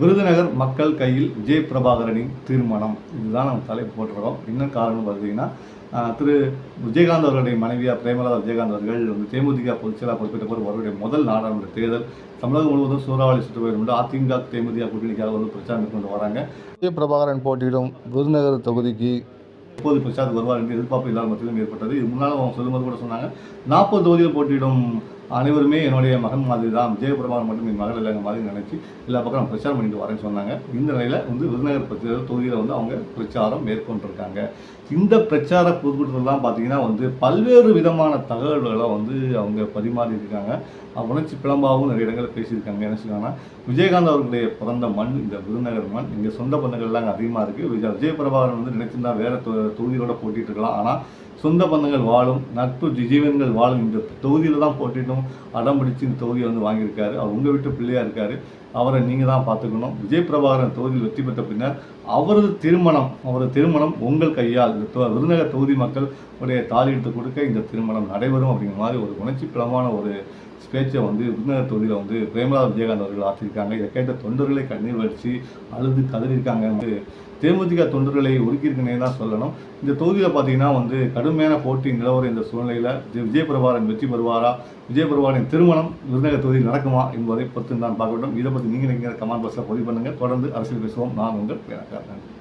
விருதுநகர் மக்கள் கையில் விஜய் பிரபாகரனின் தீர்மானம். இதுதான் நம்ம தலைப்பு போட்டிருக்கோம். என்ன காரணம் பார்த்தீங்கன்னா திரு விஜயகாந்த் அவர்களுடைய மனைவியா பிரேமலதா விஜயகாந்த் அவர்கள் வந்து தேமுதிக பொதுச்செயலாளர் பொறுப்பேற்ற போது அவருடைய முதல் நாடாளுமன்ற தேர்தல் தமிழகம் முழுவதும் சூறாவளி சுற்றுப்பயணம் உண்டு. அதிமுக தேமுதிக கூட்டணிக்காக வந்து பிரச்சாரம் மேற்கொண்டு வராங்க. விஜய் பிரபாகரன் போட்டியிடும் விருதுநகர் தொகுதிக்கு எப்போது பிரச்சாரத்துக்கு வருவார் என்று எதிர்பார்ப்பு எல்லாரும் மத்தியிலும் ஏற்பட்டது. இது முன்னால் அவங்க சொல்லும்போது கூட சொன்னாங்க நாற்பது தொகுதியில் போட்டியிடும் அனைவருமே என்னுடைய மகன் மாதிரி தான் விஜயபிரபாகரன் மட்டும் என் மகள் இல்லைங்க மாதிரி நினைச்சு எல்லா பக்கம் நான் பிரச்சாரம் பண்ணிட்டு வரேன்னு சொன்னாங்க. இந்த நிலையில் வந்து விருதுநகர் பிரச்சார தொகுதியில் வந்து அவங்க பிரச்சாரம் மேற்கொண்டிருக்காங்க. இந்த பிரச்சார பொதுக்கூட்டத்திலாம் பார்த்தீங்கன்னா வந்து பல்வேறு விதமான தகவல்களை வந்து அவங்க பரிமாறியிருக்காங்க. உணர்ச்சி பிளம்பாகவும் நிறைய இடங்களில் பேசியிருக்காங்க. என்ன சொல்லுவாங்கன்னா விஜயகாந்த் அவர்களுடைய பிறந்த மண் இந்த விருதுநகர் மண் இங்கே சொந்த பந்தங்கள்லாம் அங்கே அதிகமாக இருக்குது விஜய் விஜயபிரபாகரன் வந்து நினைச்சிருந்தா வேறு தொ- தொகுதிகளோட போட்டிட்டு இருக்கலாம். ஆனால் சொந்த பந்தங்கள் வாழும் நட்பு ஜீவன்கள் வாழும் இந்த தொகுதியில் தான் போட்டிட்டும் அடம் பிடிச்சு இந்த தொகுதியை வந்து வாங்கியிருக்காரு. அவர் உங்கள் வீட்டு பிள்ளையாக இருக்காரு. அவரை நீங்கள் தான் பார்த்துக்கணும். விஜய் பிரபாகரன் தொகுதியில் வெற்றி பெற்ற பின்னர் அவரது திருமணம் அவரது திருமணம் உங்கள் கையால் இந்த விருதுநகர் தொகுதி மக்கள் உடைய தாலி எடுத்து கொடுக்க இந்த திருமணம் நடைபெறும் அப்படிங்கிற மாதிரி ஒரு உணர்ச்சி பிளமான ஒரு ஸ்பேச்சை வந்து விருதுநகர் தொகுதியில் வந்து பிரேமலா விஜயகாந்த் அவர்கள் ஆற்றிருக்காங்க இதை கேட்ட தொண்டர்களை கண்ணீர் வடித்து அழுது கதறியிருக்காங்க. வந்து தேமுதிக தொண்டர்களை ஒதுக்கியிருக்கனே தான் சொல்லணும். இந்த தொகுதியில் பார்த்தீங்கன்னா வந்து கடுமையான போட்டி நிலவர இந்த சூழ்நிலையில் விஜய் பிரபாகரன் வெற்றி பெறுவாரா? விஜய் திருமணம் விருதுநகர் தொகுதியில் நடக்குமா என்பதை பொறுத்து தான் பார்க்க வேண்டும். இதை பற்றி நீங்கள் நீங்கள் கமெண்ட் பாக்ஸில் பதிவு பண்ணுங்கள் தொடர்ந்து அரசியல் பேசுவோம். நான் உங்கள் பேரக்காரன்